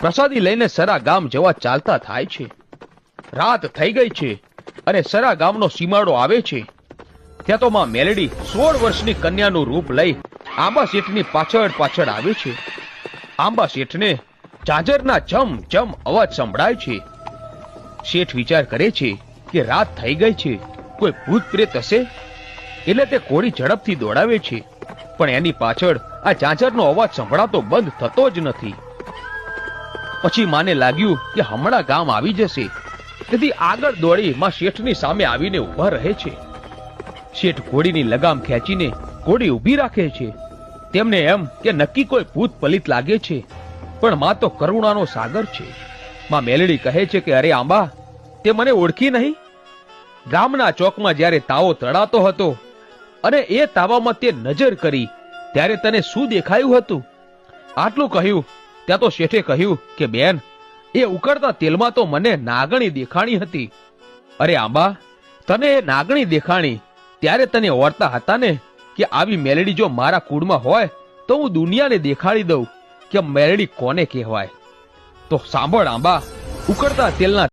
પ્રસાદી લઈને સરા ગામ જવા ચાલતા થાય છે. રાત થઈ ગઈ છે અને સરા ગામનો સીમાડો આવે છે. ત્યાં તો માં મેલડી સોળ વર્ષની કન્યાનું રૂપ લઈ આંબા શેઠની પાછળ પાછળ આવે છે. આંબા શેઠને જાજરના જમ જમ અવાજ સંભળાય છે. શેઠ વિચાર કરે છે કે રાત થઈ ગઈ છે, કોઈ ભૂત પ્રેત હશે? એટલે તે કોળી ઝડપથી દોડાવે છે. પણ એની પાછળ આ ઝાંઝરનો અવાજ સંભળાતો બંધ થતો જ નથી. પછી માને લાગ્યું કે હમણાં ગામ આવી જશે. તેથી આગળ દોડી માં શેઠની સામે આવીને ઊભા રહે છે. શેઠ ઘોડીની લગામ ખેંચીને ઘોડી ઊભી રાખે છે. તેમને એમ કે નક્કી કોઈ ભૂત પલિત લાગે છે, પણ માં તો કરુણાનો સાગર છે. માં મેલડી કહે છે કે, અરે આંબા, તે મને ઓળખી નહીં? ગામના ચોકમાં જ્યારે તાવો તળાતો હતો અને એ તાવામાં તે નજર કરી, ત્યારે તને શું દેખાયું હતું? આટલું કહ્યું ત્યાં તો શેઠે કહ્યું કે, બેન, એ ઉકળતા તેલમાં તો મને નાગણી દેખાણી હતી. અરે આંબા, તને નાગણી દેખાણી? ત્યારે તને ઓરતા હતા ને કે આવી મેલડી જો મારા કુળમાં હોય, તો હું દુનિયાને દેખાડી દઉં કે મેલડી કોને કહેવાય? તો સાંભળ આંબા, ઉકળતા તેલના